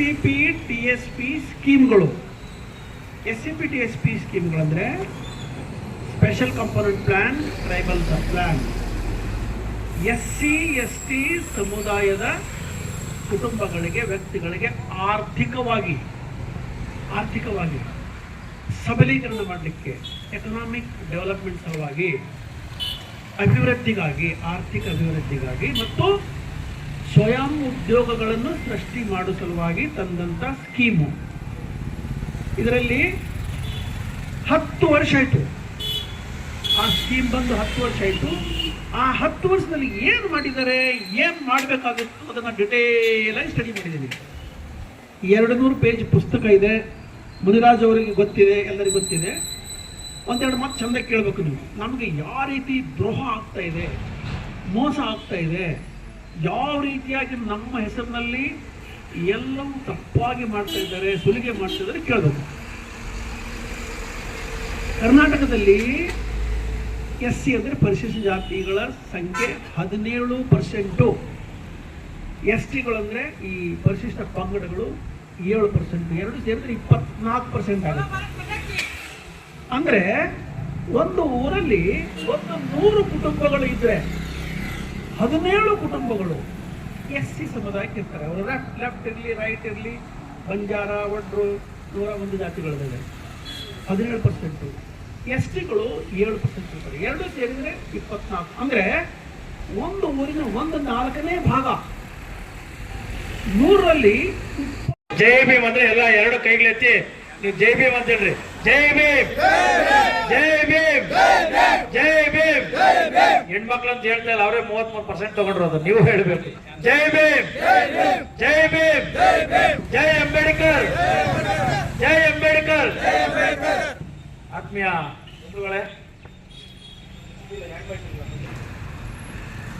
C P T S P ಸ್ಕೀಮ್ಗಳು S C P T S P ಸ್ಕೀಮ್ಗಳಂದರೆ special component plan tribal plan S C S T ಸಮುದಾಯದ ಕುಟುಂಬಗಳಿಗೆ, ವ್ಯಕ್ತಿಗಳಿಗೆ ಆರ್ಥಿಕವಾಗಿ ಆರ್ಥಿಕವಾಗಿ ಸಬಲೀಕರಣ ಮಾಡಲಿಕ್ಕೆ ಎಕನಾಮಿಕ್ ಡೆವಲಪ್ಮೆಂಟ್ ಸಲುವಾಗಿ ಅಭಿವೃದ್ಧಿಗಾಗಿ, ಆರ್ಥಿಕ ಅಭಿವೃದ್ಧಿಗಾಗಿ ಮತ್ತು ಸ್ವಯಂ ಉದ್ಯೋಗಗಳನ್ನು ಸೃಷ್ಟಿ ಮಾಡುವ ಸಲುವಾಗಿ ತಂದಂಥ ಸ್ಕೀಮು. ಇದರಲ್ಲಿ ಹತ್ತು ವರ್ಷ ಆಯಿತು. ಆ ಸ್ಕೀಮ್ ಬಂದು ಹತ್ತು ವರ್ಷ ಆಯಿತು. ಆ ಹತ್ತು ವರ್ಷದಲ್ಲಿ ಏನು ಮಾಡಿದ್ದಾರೆ, ಏನು ಮಾಡಬೇಕಾಗಿತ್ತು ಅದನ್ನು ಡಿಟೇಲ್ ಆಗಿ ಸ್ಟಡಿ ಮಾಡಿದ್ದೀನಿ ಎರಡು ನೂರು ಪೇಜ್ ಪುಸ್ತಕ ಇದೆ. ಮುನಿರಾಜ್ ಅವರಿಗೆ ಗೊತ್ತಿದೆ, ಎಲ್ಲರಿಗೂ ಗೊತ್ತಿದೆ. ಒಂದೆರಡು ಮಾತು ಚಂದ ಕೇಳಬೇಕು ನೀವು. ನಮಗೆ ಯಾವ ರೀತಿ ದ್ರೋಹ ಆಗ್ತಾ ಇದೆ, ಮೋಸ ಆಗ್ತಾ ಇದೆ ಯಾವ ರೀತಿಯಾಗಿ ನಮ್ಮ ಹೆಸರಿನಲ್ಲಿ ಎಲ್ಲವೂ ತಪ್ಪಾಗಿ ಮಾಡ್ತಾ ಇದ್ದಾರೆ, ಸುಲಿಗೆ ಮಾಡ್ತಾ ಇದ್ದಾರೆ ಕೇಳಬೇಕು. ಕರ್ನಾಟಕದಲ್ಲಿ ಎಸ್ ಸಿ ಅಂದರೆ ಪರಿಶಿಷ್ಟ ಜಾತಿಗಳ ಸಂಖ್ಯೆ ಹದಿನೇಳು ಪರ್ಸೆಂಟು. ಎಸ್ ಟಿಗಳಂದರೆ ಈ ಪರಿಶಿಷ್ಟ ಪಂಗಡಗಳು ಏಳು ಪರ್ಸೆಂಟ್, ಎರಡು ಸೇರಿದ್ರೆ ಇಪ್ಪತ್ನಾಲ್ಕು ಪರ್ಸೆಂಟ್ ಆಗುತ್ತೆ. ಅಂದರೆ ಒಂದು ಊರಲ್ಲಿ ಒಂದು ನೂರು ಕುಟುಂಬಗಳು ಇದ್ರೆ ಹದಿನೇಳು ಕುಟುಂಬಗಳು. ಎಸ್ ಸಿ ಸಮುದಾಯಕ್ಕೆ ಇರ್ತಾರೆ ಅವರು ಲೆಫ್ಟ್ ಲೆಫ್ಟ್ ಇರಲಿ ರೈಟ್ ಇರಲಿ ಬಂಜಾರ ಒಡ್ರು ನೂರ ಒಂದು ಜಾತಿಗಳಿದ್ದಾವೆ. ಹದಿನೇಳು ಪರ್ಸೆಂಟು ಎಸ್ ಟಿಗಳು ಏಳು ಪರ್ಸೆಂಟ್ ಇರ್ತಾರೆ. ಎರಡು ಸೇರಿದರೆ ಇಪ್ಪತ್ನಾಲ್ಕು. ಅಂದರೆ ಒಂದು ಊರಿನ ಒಂದು ನಾಲ್ಕನೇ ಭಾಗ. ನೂರಲ್ಲಿ ಜೈ ಭೀಮ್ ಅಂದ್ರೆ ಎಲ್ಲ ಎರಡು ಕೈಗಳೆತ್ತಿ ನೀವು ಜೈ ಭೀಮ್ ಅಂತ ಹೇಳ್ರಿ ಜೈ ಭೀಮ್. ಜೈ ಭೀಮ್. ಜೈ ಹೆಣ್ಮಕ್ಳು ಅಂತ ಹೇಳ್ತಾ ಇಲ್ಲ ಅವರೇ ಮೂವತ್ತ್ ಮೂರು ಪರ್ಸೆಂಟ್ ತಗೊಂಡ್ರೋದು ನೀವು ಹೇಳಬೇಕು. ಜೈ ಭೀಮ್. ಜೈ ಭೀಮ್. ಜೈ ಅಂಬೇಡ್ಕರ್. ಜೈ ಅಂಬೇಡ್ಕರ್. ಆತ್ಮೀಯ ಬಂಧುಗಳೇ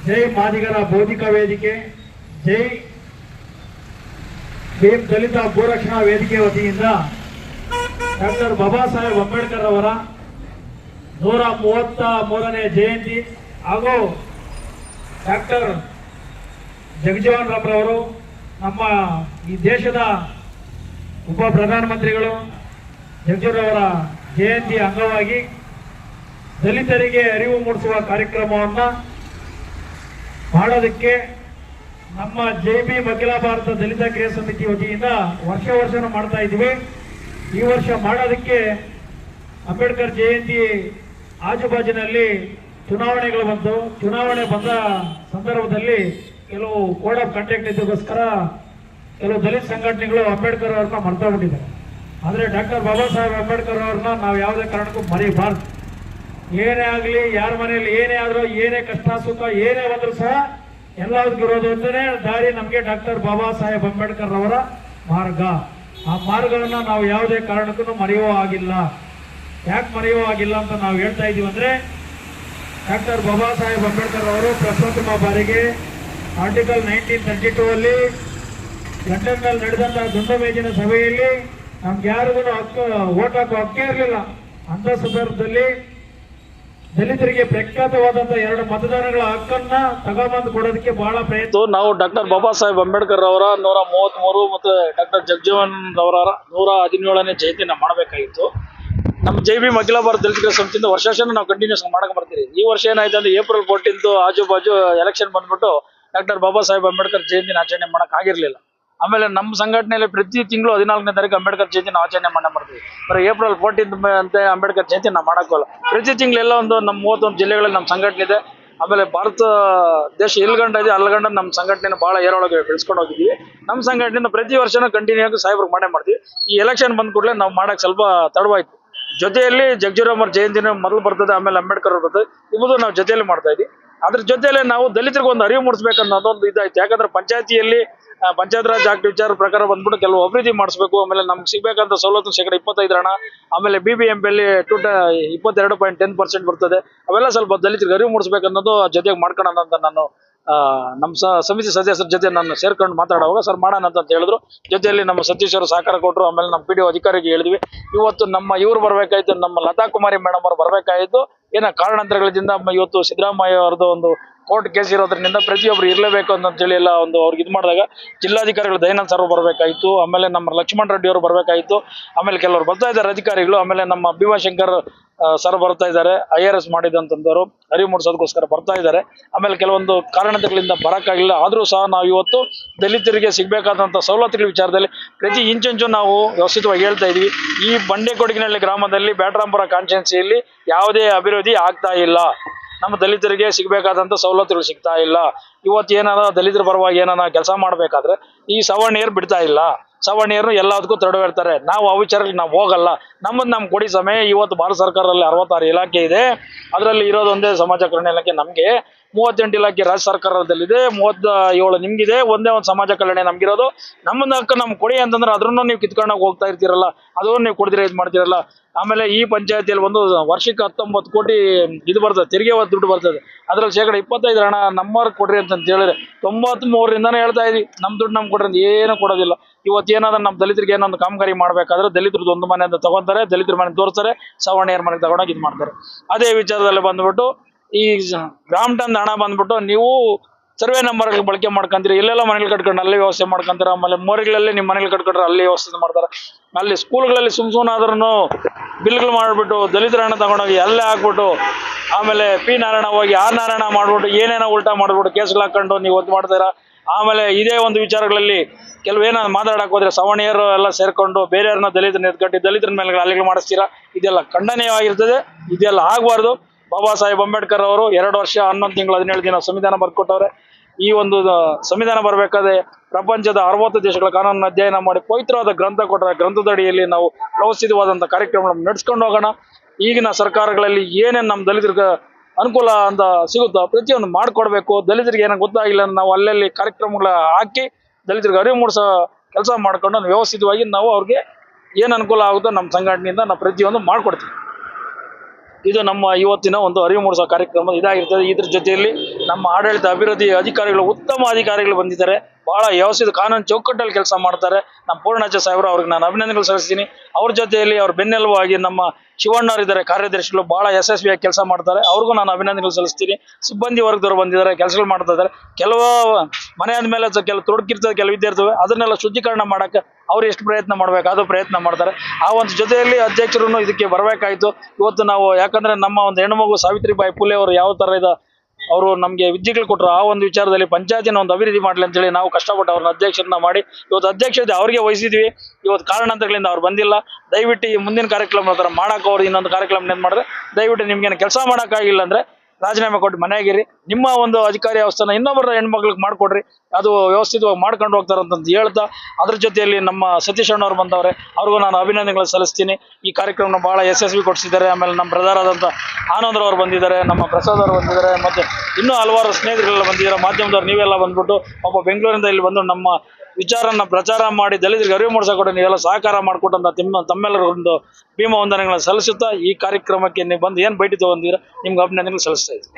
ಜೈ ಮಾದಿಗರ ಬೌದ್ಧಿಕ ವೇದಿಕೆ ಜೈ ಭೀಮ್ ದಲಿತ ಭೂರಕ್ಷಣಾ ವೇದಿಕೆ ವತಿಯಿಂದ ಡಾಕ್ಟರ್ ಬಾಬಾ ಸಾಹೇಬ್ ಅಂಬೇಡ್ಕರ್ ಅವರ ನೂರ ಮೂವತ್ತ ಮೂರನೇ ಜಯಂತಿ ಹಾಗೂ ಡಾಕ್ಟರ್ ಜಗಜೀವನ್ ರಾಮ್ರವರು ನಮ್ಮ ಈ ದೇಶದ ಉಪ ಪ್ರಧಾನಮಂತ್ರಿಗಳು ಜಗಜೀವನವರ ಜಯಂತಿ ಅಂಗವಾಗಿ ದಲಿತರಿಗೆ ಅರಿವು ಮೂಡಿಸುವ ಕಾರ್ಯಕ್ರಮವನ್ನು ಮಾಡೋದಕ್ಕೆ ನಮ್ಮ ಜೆ ಬಿ ಅಖಿಲ ಭಾರತ ದಲಿತ ಕ್ರಿಯಾ ಸಮಿತಿ ವತಿಯಿಂದ ವರ್ಷ ವರ್ಷನೂ ಮಾಡ್ತಾ ಇದ್ದೀವಿ. ಈ ವರ್ಷ ಮಾಡೋದಕ್ಕೆ ಅಂಬೇಡ್ಕರ್ ಜಯಂತಿ ಆಜುಬಾಜಿನಲ್ಲಿ ಚುನಾವಣೆಗಳು ಬಂತು ಚುನಾವಣೆ ಬಂದ ಸಂದರ್ಭದಲ್ಲಿ ಕೆಲವು ಕೋಡ್ ಆಫ್ ಕಂಡಕ್ಟ್ ಇದಕ್ಕೋಸ್ಕರ ಕೆಲವು ದಲಿತ ಸಂಘಟನೆಗಳು ಅಂಬೇಡ್ಕರ್ ಅವ್ರನ್ನ ಮರ್ತೋಗ್ಬಿಟ್ಟಿದ್ದಾರೆ. ಆದರೆ ಡಾಕ್ಟರ್ ಬಾಬಾ ಸಾಹೇಬ್ ಅಂಬೇಡ್ಕರ್ ಅವ್ರನ್ನ ನಾವು ಯಾವುದೇ ಕಾರಣಕ್ಕೂ ಮರಿಬಾರ್ದು. ಏನೇ ಆಗಲಿ, ಯಾರ ಮನೆಯಲ್ಲಿ ಏನೇ ಆದರೂ, ಏನೇ ಕಷ್ಟ, ಸುಖ, ಏನೇ ಬಂದರೂ ಸಹ ಎಲ್ಲದಕ್ಕೂ ಇರೋದು ಅಂತಲೇ ದಾರಿ ನಮಗೆ ಡಾಕ್ಟರ್ ಬಾಬಾ ಸಾಹೇಬ್ ಅಂಬೇಡ್ಕರ್ ಅವರ ಮಾರ್ಗ. ಆ ಮಾರ್ಗವನ್ನು ನಾವು ಯಾವುದೇ ಕಾರಣಕ್ಕೂ ಮರೆಯುವ ಆಗಿಲ್ಲ ಯಾಕೆ ಆಗಿಲ್ಲ ಅಂತ ನಾವು ಹೇಳ್ತಾ ಇದೀವಿ ಅಂದ್ರೆ ಡಾಕ್ಟರ್ ಬಾಬಾ ಸಾಹೇಬ್ ಅಂಬೇಡ್ಕರ್ ಅವರು ಪ್ರಪ್ರಥಮ ಬಾರಿಗೆ ಆರ್ಟಿಕಲ್ ನೈನ್ಟೀನ್ ತರ್ಟಿ ಟೂ ಅಲ್ಲಿ ಲಂಡನ್ನಲ್ಲಿ ನಡೆದಂತಹ ದುಂಡ ಮೇಜಿನ ಸಭೆಯಲ್ಲಿ ನಮ್ಗೆ ಯಾರಿಗೂ ಹಕ್ಕು ಓಟ್ ಹಾಕೋ ಹಕ್ಕೇ ಇರಲಿಲ್ಲ. ಅಂತ ಸಂದರ್ಭದಲ್ಲಿ ದಲಿತರಿಗೆ ಪ್ರಖ್ಯಾತವಾದಂತಹ ಎರಡು ಮತದಾನಗಳ ಹಕ್ಕನ್ನ ತಗೊಂಬಂದು ಕೊಡೋದಕ್ಕೆ ಬಹಳ ಪ್ರಯತ್ನ. ನಾವು ಡಾಕ್ಟರ್ ಬಾಬಾ ಸಾಹೇಬ್ ಅಂಬೇಡ್ಕರ್ ಅವರ ನೂರ ಮೂವತ್ತ್ ಮೂರು ಮತ್ತು ಡಾಕ್ಟರ್ ಜಗಜೀವನ್ ಅವರ ನೂರ ಹದಿನೇಳನೇ ಜಯಂತಿನ ಮಾಡಬೇಕಾಗಿತ್ತು. ನಮ್ಮ ಜೈ ಭೀಮ್ ಅಖಿಲ ಭಾರತ ದಲಿತ ಸಂಸ್ಥೆಯಿಂದ ಸಮಿತಿಯಿಂದ ವರ್ಷನೂ ನಾವು ಕಂಟಿನ್ಯೂಸ್ ಮಾಡಕ್ ಬರ್ತೀವಿ ಈ ವರ್ಷ ಏನಾಯ್ತು ಅಂದ್ರೆ ಏಪ್ರಿಲ್ ಫೋರ್ಟೀನ್ ಆಜು ಬಾಜು ಎಲೆಕ್ಷನ್ ಬಂದ್ಬಿಟ್ಟು ಡಾಕ್ಟರ್ ಬಾಬಾ ಸಾಹೇಬ್ ಅಂಬೇಡ್ಕರ್ ಜಯಂತಿನ ಆಚರಣೆ ಮಾಡಕ್ ಆಗಿರ್ಲಿಲ್ಲ. ಆಮೇಲೆ ನಮ್ಮ ಸಂಘಟನೆಯಲ್ಲಿ ಪ್ರತಿ ತಿಂಗಳು ಹದಿನಾಲ್ಕನೇ ತಾರೀಕು ಅಂಬೇಡ್ಕರ್ ಜಯಂತಿ ನಾವು ಆಚರಣೆ ಮಾಡೇ ಮಾಡ್ತೀವಿ. ಬರೀ ಏಪ್ರಿಲ್ ಫೋರ್ಟೀನ್ ಅಂತ ಅಂಬೇಡ್ಕರ್ ಜಯಂತಿ ನಾವು ಮಾಡೋಕ್ಕಲ್ಲ ಪ್ರತಿ ತಿಂಗಳೆಲ್ಲ ಒಂದು ನಮ್ಮ ಮೂವತ್ತೊಂದು ಜಿಲ್ಲೆಗಳಲ್ಲಿ ನಮ್ಮ ಸಂಘಟನೆ ಇದೆ. ಆಮೇಲೆ ಭಾರತ ದೇಶ ಎಲ್ಗಂಡ ಇದೆ, ಅಲ್ಗಂಡ ನಮ್ಮ ಸಂಘಟನೆನ ಬಹಳ ಏರೊಳಗೆ ಬೆಳೆಸ್ಕೊಂಡು ಹೋಗಿದ್ದೀವಿ. ನಮ್ಮ ಸಂಘಟನೆಯಿಂದ ಪ್ರತಿ ವರ್ಷನೂ ಕಂಟಿನ್ಯೂ ಆಗಿ ಸಾಹೇಬ್ರಿಗೆ ಮಾಡೇ ಮಾಡ್ತೀವಿ. ಈ ಎಲೆಕ್ಷನ್ ಬಂದ ಕೂಡಲೇ ನಾವು ಮಾಡೋಕ್ಕೆ ಸ್ವಲ್ಪ ತಡವಾಯ್ತು. ಜೊತೆಯಲ್ಲಿ ಜಗಜೀರಾಮರ್ ಜಯಂತಿನ ಮೊದಲು ಬರ್ತದೆ, ಆಮೇಲೆ ಅಂಬೇಡ್ಕರ್ ಬರ್ತದೆ ಇವುದು ನಾವು ಜೊತೆಯಲ್ಲಿ ಮಾಡ್ತಾ ಇದ್ವಿ. ಅದ್ರ ಜೊತೆಯಲ್ಲಿ ನಾವು ದಲಿತರಿಗೆ ಒಂದು ಅರಿವು ಮೂಡಿಸ್ಬೇಕನ್ನೋದೊಂದು ಇದಾಯ್ತು. ಯಾಕಂದ್ರೆ ಪಂಚಾಯತಿಯಲ್ಲಿ ಪಂಚಾಯತ್ ರಾಜ್ ಆಕ್ಟ್ ವಿಚಾರ ಪ್ರಕಾರ ಬಂದ್ಬಿಟ್ಟು ಕೆಲವು ಅಭಿವೃದ್ಧಿ ಮಾಡಿಸ್ಬೇಕು, ಆಮೇಲೆ ನಮ್ಗೆ ಸಿಗಬೇಕಂತ ಸವಲತ್ತು ಶೇಕಡ ಇಪ್ಪತ್ತೈದು ಹಣ, ಆಮೇಲೆ ಬಿ ಬಿ ಎಂ ಪಿಯಲ್ಲಿ ಟು ಇಪ್ಪತ್ತೆರಡು ಪಾಯಿಂಟ್ ಟೆನ್ ಪರ್ಸೆಂಟ್ ಬರ್ತದೆ. ಅವೆಲ್ಲ ಸ್ವಲ್ಪ ದಲಿತರಿಗೆ ಅರಿವು ಮೂಡಿಸ್ಬೇಕನ್ನೋದು ಜೊತೆಗೆ ಮಾಡ್ಕೊಳ್ಳೋಣ ಅಂತ ನಾನು ನಮ್ಮ ಸಮಿತಿ ಸದಸ್ಯರ ಜೊತೆ ನಾನು ಸೇರ್ಕೊಂಡು ಮಾತಾಡುವಾಗ, ಸರ್, ಮಾಡೋಣ ಅಂತ ಹೇಳಿದ್ರು. ಜೊತೆಯಲ್ಲಿ ನಮ್ಮ ಸತೀಶ್ ಅವರು ಸಹಕಾರ ಕೊಟ್ಟರು ಆಮೇಲೆ ನಮ್ಮ ಪಿ ಡಿ ಅಧಿಕಾರಿಗೆ ಹೇಳಿದ್ವಿ. ಇವತ್ತು ನಮ್ಮ ಇವ್ರು ಬರಬೇಕಾಯ್ತು, ನಮ್ಮ ಲತಾ ಕುಮಾರಿ ಮೇಡಮ್ ಅವರು ಬರಬೇಕಾಯಿತು. ಏನೋ ಕಾರಣಾಂತರಗಳಿಂದ ಇವತ್ತು ಸಿದ್ದರಾಮಯ್ಯ ಅವ್ರದ್ದು ಒಂದು ಕೋರ್ಟ್ ಕೇಸ್ ಇರೋದ್ರಿಂದ ಪ್ರತಿಯೊಬ್ಬರು ಇರಲೇಬೇಕು ಅಂತೇಳಿ ಎಲ್ಲ ಒಂದು ಅವ್ರಿಗೆ ಇದು ಮಾಡಿದಾಗ ಜಿಲ್ಲಾಧಿಕಾರಿಗಳು ದಯಾನಂದ್ ಸರ್ ಬರಬೇಕಾಯಿತು. ಆಮೇಲೆ ನಮ್ಮ ಲಕ್ಷ್ಮಣ್ ರೆಡ್ಡಿ ಅವರು ಬರಬೇಕಾಯಿತು. ಆಮೇಲೆ ಕೆಲವರು ಬರ್ತಾ ಇದ್ದಾರೆ ಅಧಿಕಾರಿಗಳು. ಆಮೇಲೆ ನಮ್ಮ ಭೀಮಾಶಂಕರ್ ಸರ್ ಬರ್ತಾ ಇದ್ದಾರೆ ಐ ಆರ್ ಎಸ್ ಮಾಡಿದಂತಂದವರು ಅರಿವು ಮೂಡಿಸೋದಕ್ಕೋಸ್ಕರ ಬರ್ತಾ ಇದ್ದಾರೆ. ಆಮೇಲೆ ಕೆಲವೊಂದು ಕಾರಣಗಳಿಂದ ಬರೋಕ್ಕಾಗಿಲ್ಲ. ಆದರೂ ಸಹ ನಾವು ಇವತ್ತು ದಲಿತರಿಗೆ ಸಿಗಬೇಕಾದಂಥ ಸವಲತ್ತುಗಳ ವಿಚಾರದಲ್ಲಿ ಪ್ರತಿ ಇಂಚು ನಾವು ವ್ಯವಸ್ಥಿತವಾಗಿ ಹೇಳ್ತಾ ಇದ್ವಿ ಈ ಬಂಡೆಕೊಡಗಿನಹಳ್ಳಿ ಗ್ರಾಮದಲ್ಲಿ ಬ್ಯಾಟ್ರಾಂಪುರ ಕಾನ್ಸ್ಟಿಟ್ಯೂನ್ಸಿಯಲ್ಲಿ ಯಾವುದೇ ಅಭಿವೃದ್ಧಿ ಆಗ್ತಾ ಇಲ್ಲ. ನಮ್ಮ ದಲಿತರಿಗೆ ಸಿಗಬೇಕಾದಂಥ ಸವಲತ್ತುಗಳು ಸಿಗ್ತಾ ಇಲ್ಲ. ಇವತ್ತು ಏನಾರ ದಲಿತರ ಪರವಾಗಿ ಏನಾರ ಕೆಲಸ ಮಾಡಬೇಕಾದ್ರೆ ಈ ಸವರ್ಣೀಯರು ಬಿಡ್ತಾ ಇಲ್ಲ. ಸವರ್ಣೀಯರು ಎಲ್ಲದಕ್ಕೂ ಹೇಳ್ತಾರೆ ನಾವು ಆ ವಿಚಾರಕ್ಕೆ ನಾವು ಹೋಗಲ್ಲ. ನಮ್ಮದು ನಮ್ಮ ಕೊಡಿ ಸಮಯ ಇವತ್ತು ಭಾರತ ಸರ್ಕಾರದಲ್ಲಿ ಅರವತ್ತಾರು ಇಲಾಖೆ ಇದೆ. ಅದರಲ್ಲಿ ಇರೋದೊಂದೇ ಸಮಾಜ ಕಲ್ಯಾಣ ಇಲಾಖೆ ನಮಗೆ. ಮೂವತ್ತೆಂಟು ಇಲಾಖೆ ರಾಜ್ಯ ಸರ್ಕಾರದಲ್ಲಿದೆ ಮೂವತ್ತ ಏಳು ನಿಮ್ಗಿದೆ. ಒಂದೇ ಒಂದು ಸಮಾಜ ಕಲ್ಯಾಣ ನಮ್ಗಿರೋದು. ನಮ್ಮನ್ನ ಹಕ್ಕ ನಮ್ಮ ಕೊಡಿ ಅಂತಂದ್ರೆ ಅದನ್ನು ನೀವು ಕಿತ್ಕೊಂಡೋಗಿ ಹೋಗ್ತಾ ಇರ್ತೀರಲ್ಲ. ಅದನ್ನು ನೀವು ಕೊಡ್ದಿರ ಇದು ಮಾಡ್ತೀರಲ್ಲ. ಆಮೇಲೆ ಈ ಪಂಚಾಯತಿಯಲ್ಲಿ ಒಂದು ವರ್ಷಕ್ಕೆ ಹತ್ತೊಂಬತ್ತು ಕೋಟಿ ಇದು ಬರ್ತದೆ, ತೆರಿಗೆ ದುಡ್ಡು ಬರ್ತದೆ. ಅದ್ರಲ್ಲಿ ಶೇಕಡ ಇಪ್ಪತ್ತೈದು ಹಣ ನಮ್ಮವ್ರಿಗೆ ಕೊಡ್ರಿ ಅಂತ ಹೇಳಿದ್ರೆ ತೊಂಬತ್ತ್ ಮೂರರಿಂದನೇ ಹೇಳ್ತಾ ಇದೀವಿ. ನಮ್ಮ ದುಡ್ಡು ನಮ್ಗೆ ಕೊಡ್ರಿ ಅಂತ ಏನು ಕೊಡೋದಿಲ್ಲ. ಇವತ್ತು ಏನಾದ್ರೂ ನಮ್ಮ ದಲಿತರಿಗೆ ಏನೊಂದು ಕಾಮಗಾರಿ ಮಾಡ್ಬೇಕಾದ್ರೆ ದಲಿತರದ್ದು ಒಂದು ಮನೆ ಅಂತ ತಗೊಂತಾರೆ, ದಲಿತರ ಮನೆ ತೋರ್ತಾರೆ ಸವರ್ಣಿಯರ ಮನೆಗೆ ತಗೊಂಡೋಗಿ ಇದು ಮಾಡ್ತಾರೆ. ಅದೇ ವಿಚಾರದಲ್ಲಿ ಬಂದ್ಬಿಟ್ಟು ಈ ಗ್ರಾಮ್ ಟನ್ ಹಣ ಬಂದ್ಬಿಟ್ಟು ನೀವು ಸರ್ವೆ ನಂಬರ್ ಬಳಕೆ ಮಾಡ್ಕೊಂತೀರಿ, ಇಲ್ಲೆಲ್ಲ ಮನೆಗಳು ಕಟ್ಕೊಂಡು ಅಲ್ಲೇ ವ್ಯವಸ್ಥೆ ಮಾಡ್ಕೊಂತಾರೆ? ಆಮೇಲೆ ಮೋರಿಗಳಲ್ಲಿ ನಿಮ್ಮ ಮನೆಗಳು ಕಟ್ಕೊಂಡ್ರೆ ಅಲ್ಲಿ ವ್ಯವಸ್ಥೆ ಮಾಡ್ತಾರೆ? ಅಲ್ಲಿ ಸ್ಕೂಲ್ಗಳಲ್ಲಿ ಸುಮ್ ಸುಮ್ಮನಾದ್ರೂ ಬಿಲ್ಗಳು ಮಾಡಿಬಿಟ್ಟು ದಲಿತರ ಹಣ ತಗೊಂಡೋಗಿ ಅಲ್ಲೇ ಹಾಕ್ಬಿಟ್ಟು ಆಮೇಲೆ ಪಿ ನಾರಾಯಣ ಹೋಗಿ ಆ ನಾರಾಯಣ ಮಾಡ್ಬಿಟ್ಟು ಏನೇನೋ ಉಲ್ಟಾ ಮಾಡ್ಬಿಟ್ಟು ಕೇಸ್ಗಳು ಹಾಕೊಂಡು ನೀವು ಒತ್ತು ಮಾಡ್ತೀರಾ? ಆಮೇಲೆ ಇದೇ ಒಂದು ವಿಚಾರಗಳಲ್ಲಿ ಕೆಲವೇನ ಮಾತಾಡಕ್ ಹೋದ್ರೆ ಸವಣಿಯರು ಎಲ್ಲ ಸೇರ್ಕೊಂಡು ಬೇರೆಯವ್ರನ್ನ ದಲಿತ ಎತ್ಕಟ್ಟಿ ದಲಿತರ ಮೇಲೆ ಅಲ್ಲಿಗೆ ಮಾಡಿಸ್ತೀರಾ? ಇದೆಲ್ಲ ಖಂಡನೀಯವಾಗಿರ್ತದೆ. ಇದೆಲ್ಲ ಆಗಬಾರ್ದು. ಬಾಬಾ ಸಾಹೇಬ್ ಅಂಬೇಡ್ಕರ್ ಅವರು ಎರಡು ವರ್ಷ ಹನ್ನೊಂದು ತಿಂಗಳು ಹದಿನೇಳು ದಿನ ಸಂವಿಧಾನ ಬರ್ಕೊಟ್ಟವ್ರೆ. ಈ ಒಂದು ಸಂವಿಧಾನ ಬರಬೇಕಾದ್ರೆ ಪ್ರಪಂಚದ ಅರವತ್ತು ದೇಶಗಳ ಕಾನೂನನ್ನು ಅಧ್ಯಯನ ಮಾಡಿ ಪವಿತ್ರವಾದ ಗ್ರಂಥ ಕೊಟ್ಟರೆ ಗ್ರಂಥದಡಿಯಲ್ಲಿ ನಾವು ಪ್ರವಸಿತವಾದಂಥ ಕಾರ್ಯಕ್ರಮಗಳನ್ನು ನಡೆಸ್ಕೊಂಡು ಹೋಗೋಣ. ಈಗಿನ ಸರ್ಕಾರಗಳಲ್ಲಿ ಏನೇನು ನಮ್ಮ ದಲಿತರಿಗೆ ಅನುಕೂಲ ಅಂತ ಸಿಗುತ್ತೋ? ಪ್ರತಿಯೊಂದು ಮಾಡಿಕೊಡ್ಬೇಕು. ದಲಿತರಿಗೆ ಏನೋ ಗೊತ್ತಾಗಿಲ್ಲ ನಾವು ಅಲ್ಲಲ್ಲಿ ಕಾರ್ಯಕ್ರಮಗಳ ಹಾಕಿ ದಲಿತರಿಗೆ ಅರಿವು ಮೂಡಿಸೋ ಕೆಲಸ ಮಾಡ್ಕೊಂಡು ವ್ಯವಸ್ಥಿತವಾಗಿ ನಾವು ಅವ್ರಿಗೆ ಏನು ಅನುಕೂಲ ಆಗುತ್ತೋ ನಮ್ಮ ಸಂಘಟನೆಯಿಂದ ನಾವು ಪ್ರತಿಯೊಂದು ಮಾಡಿಕೊಡ್ತೀವಿ. ಇದು ನಮ್ಮ ಇವತ್ತಿನ ಒಂದು ಅರಿವು ಮೂಡಿಸೋ ಕಾರ್ಯಕ್ರಮ ಇದಾಗಿರ್ತದೆ. ಇದ್ರ ಜೊತೆಯಲ್ಲಿ ನಮ್ಮ ಆಡಳಿತ ಅಭಿವೃದ್ಧಿ ಅಧಿಕಾರಿಗಳು, ಉತ್ತಮ ಅಧಿಕಾರಿಗಳು ಬಂದಿದ್ದಾರೆ. ಬಹಳ ವ್ಯವಸ್ಥಿತ ಕಾನೂನು ಚೌಕಟ್ಟಲ್ಲಿ ಕೆಲಸ ಮಾಡ್ತಾರೆ. ನಮ್ಮ ಪೂರ್ಣಾಚ ಸಾಹೇಬರು ಅವ್ರಿಗೆ ನಾನು ಅಭಿನಂದನೆಗಳು ಸಲ್ಲಿಸ್ತೀನಿ. ಅವ್ರ ಜೊತೆಯಲ್ಲಿ ಅವ್ರ ಬೆನ್ನೆಲುಬಾಗಿ ನಮ್ಮ ಶಿವಣ್ಣವರಿದ್ದಾರೆ ಕಾರ್ಯದರ್ಶಿಗಳು ಬಹಳ ಯಶಸ್ವಿಯಾಗಿ ಕೆಲಸ ಮಾಡ್ತಾರೆ. ಅವ್ರಿಗೂ ನಾನು ಅಭಿನಂದನೆಗಳು ಸಲ್ಲಿಸ್ತೀನಿ. ಸಿಬ್ಬಂದಿ ವರ್ಗದವ್ರು ಬಂದಿದ್ದಾರೆ, ಕೆಲಸಗಳು ಮಾಡ್ತಾ ಇದ್ದಾರೆ. ಕೆಲವು ಮನೆ ಮೇಲೆ ಸ- ಕೆಲವು ತೊಡಕಿರ್ತದೆ ಕೆಲವು ವಿದ್ಯಾರ್ಥಿಗಳು, ಅದನ್ನೆಲ್ಲ ಶುದ್ಧೀಕರಣ ಮಾಡೋಕ್ಕೆ ಅವ್ರು ಎಷ್ಟು ಪ್ರಯತ್ನ ಮಾಡಬೇಕು, ಅದು ಪ್ರಯತ್ನ ಮಾಡ್ತಾರೆ. ಆ ಒಂದು ಜೊತೆಯಲ್ಲಿ ಅಧ್ಯಕ್ಷರು ಇದಕ್ಕೆ ಬರಬೇಕಾಯ್ತು. ಇವತ್ತು ನಾವು ಯಾಕಂದರೆ ನಮ್ಮ ಒಂದು ಹೆಣ್ಣುಮಗು ಸಾವಿತ್ರಿಬಾಯಿ ಪುಲೆ ಅವರು ಯಾವ ಥರ ಇದೆ ಅವರು ನಮಗೆ ವಿದ್ಯೆಗಳು ಕೊಟ್ಟರು ಆ ಒಂದು ವಿಚಾರದಲ್ಲಿ ಪಂಚಾಯತಿನ ಒಂದು ಅಭಿವೃದ್ಧಿ ಮಾಡಲಿ ಅಂತೇಳಿ ನಾವು ಕಷ್ಟಪಟ್ಟು ಅವ್ರನ್ನ ಅಧ್ಯಕ್ಷರನ್ನ ಮಾಡಿ, ಇವತ್ತು ಅಧ್ಯಕ್ಷತೆ ಅವ್ರಿಗೆ ವಹಿಸಿದ್ವಿ. ಇವತ್ತು ಕಾರಣಾಂತರಗಳಿಂದ ಅವ್ರು ಬಂದಿಲ್ಲ. ದಯವಿಟ್ಟು ಈ ಮುಂದಿನ ಕಾರ್ಯಕ್ರಮ ಥರ ಮಾಡಕ್ಕೆ ಅವ್ರು ಇನ್ನೊಂದು ಕಾರ್ಯಕ್ರಮ ಏನು ಮಾಡಿದ್ರೆ, ದಯವಿಟ್ಟು ನಿಮ್ಗೇನು ಕೆಲಸ ಮಾಡೋಕ್ಕಾಗಿಲ್ಲ ಅಂದರೆ ರಾಜೀನಾಮೆ ಕೊಟ್ಟು ಮನೆಯಾಗಿರಿ. ನಿಮ್ಮ ಒಂದು ಅಧಿಕಾರಿ ವ್ಯವಸ್ಥೆನ ಇನ್ನೊಬ್ಬರ ಹೆಣ್ಮಕ್ಳಿಗೆ ಮಾಡಿಕೊಡ್ರಿ. ಅದು ವ್ಯವಸ್ಥಿತವಾಗಿ ಮಾಡ್ಕೊಂಡು ಹೋಗ್ತಾರೆ ಅಂತ ಹೇಳ್ತಾ, ಅದ್ರ ಜೊತೆಯಲ್ಲಿ ನಮ್ಮ ಸತೀಶ್ ಅಣ್ಣವ್ರು ಬಂದವ್ರೆ, ಅವ್ರಿಗೂ ನಾನು ಅಭಿನಂದನೆಗಳು ಸಲ್ಲಿಸ್ತೀನಿ. ಈ ಕಾರ್ಯಕ್ರಮನ ಭಾಳ ಯಶಸ್ವಿ ಕೊಡಿಸಿದ್ದಾರೆ. ಆಮೇಲೆ ನಮ್ಮ ಬ್ರದರ್ ಆದಂಥ ಆನಂದ್ರವ್ರು ಬಂದಿದ್ದಾರೆ, ನಮ್ಮ ಪ್ರಸಾದ್ ಅವರು ಬಂದಿದ್ದಾರೆ, ಮತ್ತು ಇನ್ನೂ ಹಲವಾರು ಸ್ನೇಹಿತರೆಲ್ಲ ಬಂದಿದ್ದಾರೆ. ಮಾಧ್ಯಮದವ್ರು ನೀವೆಲ್ಲ ಬಂದ್ಬಿಟ್ಟು ಒಬ್ಬ ಬೆಂಗಳೂರಿಂದ ಇಲ್ಲಿ ಬಂದು ನಮ್ಮ ವಿಚಾರನ ಪ್ರಚಾರ ಮಾಡಿ ದಲಿತರಿಗೆ ಅರಿವು ಮೂಡಿಸೋಕೊಟ್ಟು ನೀವೆಲ್ಲ ಸಹಕಾರ ಮಾಡಿಕೊಟ್ಟಂತ ತಿಮ್ಮ, ತಮ್ಮೆಲ್ಲರ ಒಂದು ಭೀಮ ವಂದನೆಗಳನ್ನ ಸಲ್ಲಿಸುತ್ತಾ ಈ ಕಾರ್ಯಕ್ರಮಕ್ಕೆ ನೀವು ಬಂದು ಏನು ಭೇಟಿ ತಗೊಂಡಿದ್ದೀರಾ ನಿಮ್ಗೆ ಅಭಿನಂದನೆಗಳು ಸಲ್ಲಿಸ್ತಾ ಇದ್ದೀನಿ.